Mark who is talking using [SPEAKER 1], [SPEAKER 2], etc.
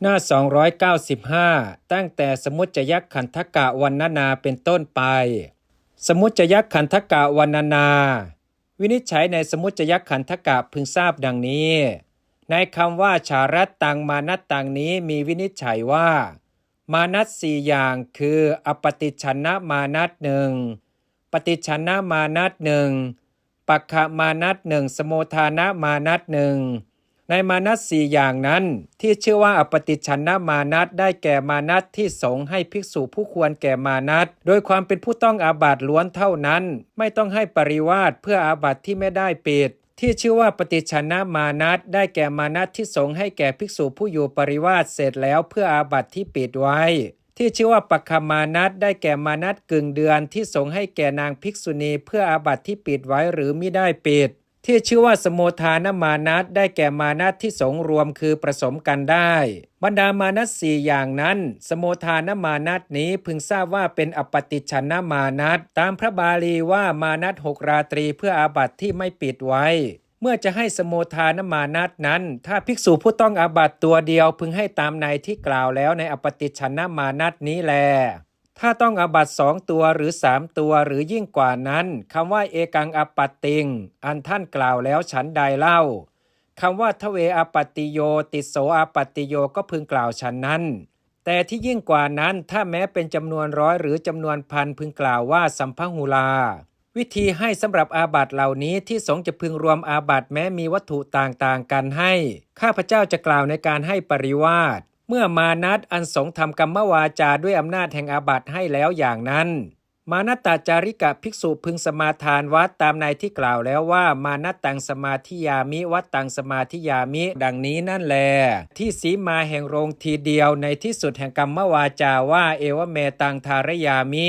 [SPEAKER 1] หน้า 295 ตั้งแต่สมุจจยักขันธกะวันนานาเป็นต้นไป สมุจจยักขันธกะวันนานา วินิจฉัยในสมุจจยักขันธกะพึงทราบดังนี้ ในคำว่าชารัตตังมานัตตังนี้มีวินิจฉัยว่า มานัตสี่อย่างคืออปฏิชนะมานัตหนึ่งปฏิชนะมานัตหนึ่งปักขมานัตหนึ่งสโมทานะมานัตหนึ่ง ในมานัตสี่อย่างนั้น ที่ชื่อว่าอปฏิชนะมานัตได้แก่มานัตที่สงให้ภิกษุผู้ควรแก่มานัตโดยความเป็นผู้ต้องอาบัตล้วนเท่านั้น ไม่ต้องให้ปริวาสเพื่ออาบัตที่ไม่ได้ปิดที่ชื่อว่าปฏิชนะมานัตได้แก่มานัตที่สงให้แก่ภิกษุผู้อยู่ปริวาสเสร็จแล้วเพื่ออาบัติที่ปิดไว้ ที่ชื่อว่าปัคมานัตได้แก่มานัตกึ่งเดือนที่สงให้แก่นางภิกษุณีเพื่ออาบัติที่ปิดไว้หรือไมิได้ปิด ที่ชื่อว่าสโมทานมานัตได้แก่มานัตที่สงรวมคือผสมกันได้ บรรดามานัตสี่อย่างนั้นสโมทานมานัตนี้พึงทราบว่าเป็นอปฏิชนะมานัตตามพระบาลีว่ามานัตหกราตรีเพื่ออาบัติที่ไม่ปิดไว้เมื่อจะให้สโมทานมานัตนั้น ถ้าภิกษุผู้ต้องอาบัตตัวเดียวพึงให้ตามในที่กล่าวแล้วในอปฏิชนะมานัตนี้แล ถ้าต้องอาบัตสองตัวหรือสามตัวหรือยิ่งกว่านั้นคำว่าเอกังอปัตติง อันท่านกล่าวแล้วฉันใดเล่าคำว่าทเวอปัตติโย ติโสอปัตติโยก็พึงกล่าวฉันนั้น แต่ที่ยิ่งกว่านั้นถ้าแม้เป็นจำนวนร้อยหรือจำนวนพันพึงกล่าวว่าสัมพหุลา วิธีให้สำหรับอาบัตเหล่านี้ที่สงจะพึงรวมอาบัตแม้มีวัตถุต่างๆ กันให้ ข้าพเจ้าจะกล่าวในการให้ปริวาส เมื่อมานัตอันสงทำกรรมวาจาด้วยอำนาจแห่งอาบัตให้แล้วอย่างนั้น มานัตตาจาริกะภิกษุพึงสมาทานวัดตามในที่กล่าวแล้วว่า มานัตตังสมาธิยามิวัดตังสมาธิยามิ ดังนี้นั่นแล ที่สีมาแห่งโรงทีเดียวในที่สุดแห่งกรรมวาจาว่า เอวเมตังทารยามิ